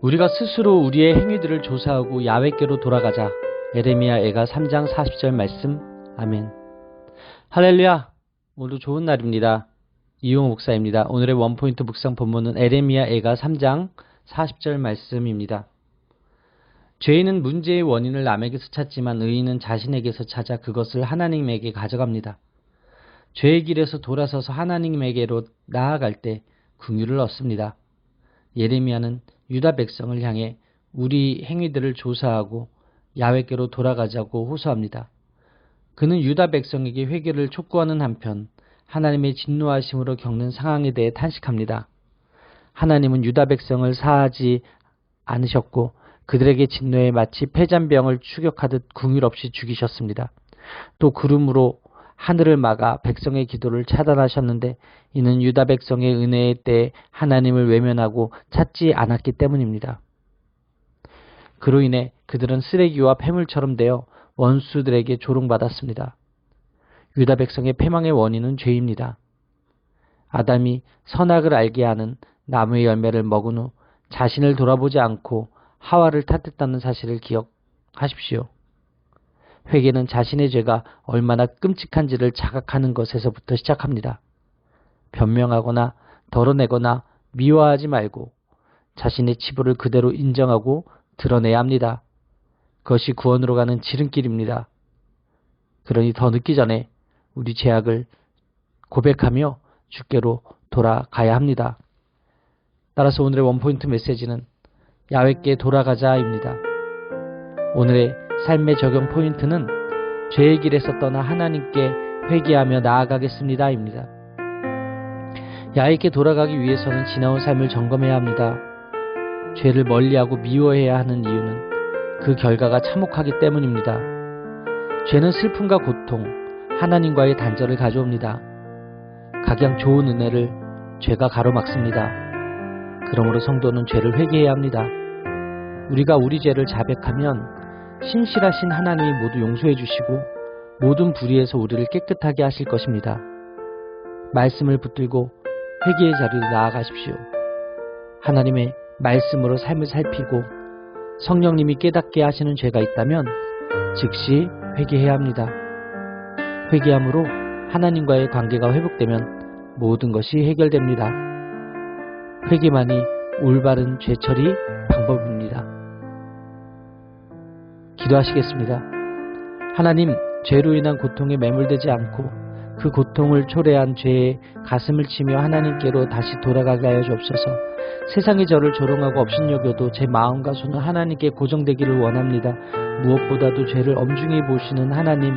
우리가 스스로 우리의 행위들을 조사하고 야외께로 돌아가자. 에레미야 애가 3장 40절 말씀. 아멘. 할렐루야. 오늘도 좋은 날입니다. 이용 목사입니다. 오늘의 원포인트 묵상 본문은 에레미야 애가 3장 40절 말씀입니다. 죄인은 문제의 원인을 남에게서 찾지만 의인은 자신에게서 찾아 그것을 하나님에게 가져갑니다. 죄의 길에서 돌아서서 하나님에게로 나아갈 때 긍휼을 얻습니다. 예레미야는 유다 백성을 향해 우리 행위들을 조사하고 야외께로 돌아가자고 호소합니다. 그는 유다 백성에게 회개를 촉구하는 한편 하나님의 진노하심으로 겪는 상황에 대해 탄식합니다. 하나님은 유다 백성을 사하지 않으셨고 그들에게 진노에 마치 폐잔병을 추격하듯 궁일 없이 죽이셨습니다. 또 구름으로 하늘을 막아 백성의 기도를 차단하셨는데 이는 유다 백성의 은혜의 때에 하나님을 외면하고 찾지 않았기 때문입니다. 그로 인해 그들은 쓰레기와 폐물처럼 되어 원수들에게 조롱받았습니다. 유다 백성의 패망의 원인은 죄입니다. 아담이 선악을 알게 하는 나무의 열매를 먹은 후 자신을 돌아보지 않고 하와를 탓했다는 사실을 기억하십시오. 회개는 자신의 죄가 얼마나 끔찍한지를 자각하는 것에서부터 시작합니다. 변명하거나 덜어내거나 미워하지 말고 자신의 치부를 그대로 인정하고 드러내야 합니다. 그것이 구원으로 가는 지름길입니다. 그러니 더 늦기 전에 우리 죄악을 고백하며 주께로 돌아가야 합니다. 따라서 오늘의 원포인트 메시지는 야외께 돌아가자입니다. 오늘의 삶의 적용 포인트는 죄의 길에서 떠나 하나님께 회개하며 나아가겠습니다입니다. 야외께 돌아가기 위해서는 지나온 삶을 점검해야 합니다. 죄를 멀리하고 미워해야 하는 이유는 그 결과가 참혹하기 때문입니다. 죄는 슬픔과 고통, 하나님과의 단절을 가져옵니다. 각양 좋은 은혜를 죄가 가로막습니다. 그러므로 성도는 죄를 회개해야 합니다. 우리가 우리 죄를 자백하면 신실하신 하나님이 모두 용서해 주시고 모든 불의에서 우리를 깨끗하게 하실 것입니다. 말씀을 붙들고 회개의 자리로 나아가십시오. 하나님의 말씀으로 삶을 살피고 성령님이 깨닫게 하시는 죄가 있다면 즉시 회개해야 합니다. 회개함으로 하나님과의 관계가 회복되면 모든 것이 해결됩니다. 회개만이 올바른 죄처리 방법입니다. 기도하시겠습니다. 하나님, 죄로 인한 고통에 매몰되지 않고 그 고통을 초래한 죄에 가슴을 치며 하나님께로 다시 돌아가게 하여 주옵소서. 세상이 저를 조롱하고 업신여겨도 제 마음과 손은 하나님께 고정되기를 원합니다. 무엇보다도 죄를 엄중히 보시는 하나님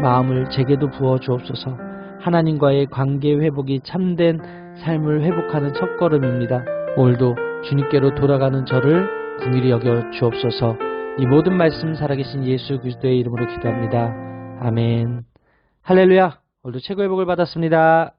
마음을 제게도 부어 주옵소서. 하나님과의 관계 회복이 참된 삶을 회복하는 첫걸음입니다. 오늘도 주님께로 돌아가는 저를 궁일히 여겨 주옵소서. 이 모든 말씀 살아계신 예수 그리스도의 이름으로 기도합니다. 아멘. 할렐루야. 오늘도 최고의 복을 받았습니다.